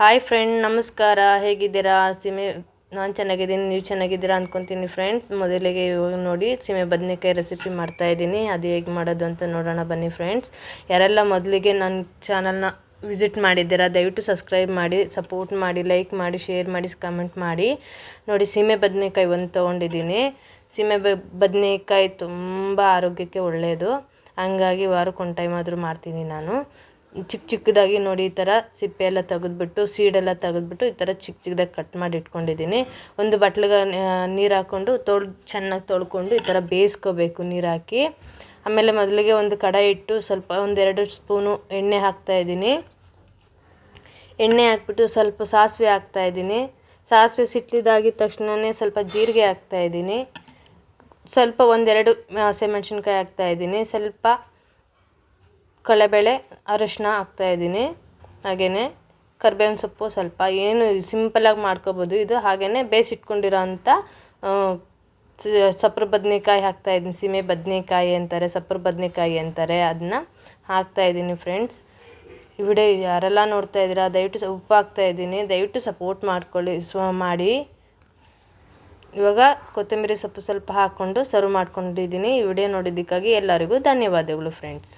Hi friend ನಮಸ್ಕಾರ. ಹೇಗಿದ್ದೀರಾ? ಸೀಮೆ, ನಾನು ಚೆನ್ನಾಗಿದ್ದೀನಿ, ನೀವು ಚೆನ್ನಾಗಿದ್ದೀರಾ ಅಂದ್ಕೊತೀನಿ ಫ್ರೆಂಡ್ಸ್ ಮೊದಲಿಗೆ ಇವಾಗ ನೋಡಿ, ಸೀಮೆ ಬದನೆಕಾಯಿ ರೆಸಿಪಿ ಮಾಡ್ತಾಯಿದ್ದೀನಿ ಅದು ಹೇಗೆ ಮಾಡೋದು ಅಂತ ನೋಡೋಣ, ಬನ್ನಿ ಫ್ರೆಂಡ್ಸ್ ಯಾರೆಲ್ಲ ಮೊದಲಿಗೆ ನನ್ನ ಚಾನಲ್ನ ವಿಸಿಟ್ ಮಾಡಿದ್ದೀರಾ, ದಯವಿಟ್ಟು ಸಬ್ಸ್ಕ್ರೈಬ್ ಮಾಡಿ ಸಪೋರ್ಟ್ ಮಾಡಿ ಲೈಕ್ ಮಾಡಿ ಶೇರ್ ಮಾಡಿ ಕಮೆಂಟ್ ಮಾಡಿ. ನೋಡಿ, ಸೀಮೆ ಬದನೆಕಾಯಿ ಒಂದು ತೊಗೊಂಡಿದ್ದೀನಿ. ಸೀಮೆ ಬದನೆಕಾಯಿ ತುಂಬ ಆರೋಗ್ಯಕ್ಕೆ ಒಳ್ಳೆಯದು ಹಂಗಾಗಿ ವಾರಕ್ಕೆ ಒಂದು ಟೈಮ್ ಆದರೂ ಮಾಡ್ತೀನಿ ನಾನು. ಚಿಕ್ಕ ಚಿಕ್ಕದಾಗಿ ನೋಡಿ ಈ ಥರ ಸಿಪ್ಪೆ ಎಲ್ಲ ತೆಗೆದ್ಬಿಟ್ಟು ಸೀಡೆಲ್ಲ ತೆಗೆದ್ಬಿಟ್ಟು ಈ ಥರ ಚಿಕ್ಕ ಚಿಕ್ಕದಾಗಿ ಕಟ್ ಮಾಡಿ ಇಟ್ಕೊಂಡಿದ್ದೀನಿ. ಒಂದು ಬಟ್ಲಿಗೆ ನೀರು ಹಾಕ್ಕೊಂಡು ತೊಳ್, ಚೆನ್ನಾಗಿ ತೊಳ್ಕೊಂಡು ಈ ಥರ ಬೇಯಿಸ್ಕೋಬೇಕು ನೀರು ಹಾಕಿ. ಆಮೇಲೆ ಮೊದಲಿಗೆ ಒಂದು ಕಡಾಯಿ ಇಟ್ಟು ಸ್ವಲ್ಪ ಒಂದೆರಡು ಸ್ಪೂನು ಎಣ್ಣೆ ಹಾಕ್ತಾಯಿದ್ದೀನಿ ಎಣ್ಣೆ ಹಾಕ್ಬಿಟ್ಟು ಸ್ವಲ್ಪ ಸಾಸಿವೆ ಹಾಕ್ತಾಯಿದ್ದೀನಿ ಸಾಸಿವೆ ಸಿಟ್ಲಿದಾಗಿದ ತಕ್ಷಣವೇ ಸ್ವಲ್ಪ ಜೀರಿಗೆ ಹಾಕ್ತಾಯಿದ್ದೀನಿ ಸ್ವಲ್ಪ ಒಂದೆರಡು ಹಸಿಮೆಣ್ಸಿನ್ಕಾಯಿ ಹಾಕ್ತಾಯಿದ್ದೀನಿ ಸ್ವಲ್ಪ ಕಡಲೆಬೇಳೆ ಅರಶಿನ ಹಾಕ್ತಾಯಿದ್ದೀನಿ ಹಾಗೆಯೇ ಕರ್ಬೇವಿನ ಸೊಪ್ಪು ಸ್ವಲ್ಪ ಏನು ಸಿಂಪಲಾಗಿ ಮಾಡ್ಕೊಬೋದು. ಇದು ಹಾಗೆಯೇ ಬೇಯಿಸಿಟ್ಕೊಂಡಿರೋ ಅಂಥ ಸಪ್ರ ಬದನೆಕಾಯಿ ಹಾಕ್ತಾಯಿದ್ದೀನಿ ಸೀಮೆ ಬದನೇಕಾಯಿ ಅಂತಾರೆ ಸಪ್ರ ಬದನೇಕಾಯಿ ಅಂತಾರೆ. ಅದನ್ನ ಹಾಕ್ತಾಯಿದ್ದೀನಿ ಫ್ರೆಂಡ್ಸ್ ವಿಡಿಯೋ ಯಾರೆಲ್ಲ ನೋಡ್ತಾ ಇದ್ದೀರಾ, ದಯವಿಟ್ಟು ಉಪ್ಪು ಹಾಕ್ತಾಯಿದ್ದೀನಿ ದಯವಿಟ್ಟು ಸಪೋರ್ಟ್ ಮಾಡ್ಕೊಳ್ಳಿ, ಸ್ವ, ಮಾಡಿ. ಇವಾಗ ಕೊತ್ತಂಬರಿ ಸೊಪ್ಪು ಸ್ವಲ್ಪ ಹಾಕ್ಕೊಂಡು ಸರ್ವ್ ಮಾಡ್ಕೊಂಡಿದ್ದೀನಿ. ಈ ವಿಡಿಯೋ ನೋಡಿದ್ದಕ್ಕಾಗಿ ಎಲ್ಲರಿಗೂ ಧನ್ಯವಾದಗಳು ಫ್ರೆಂಡ್ಸ್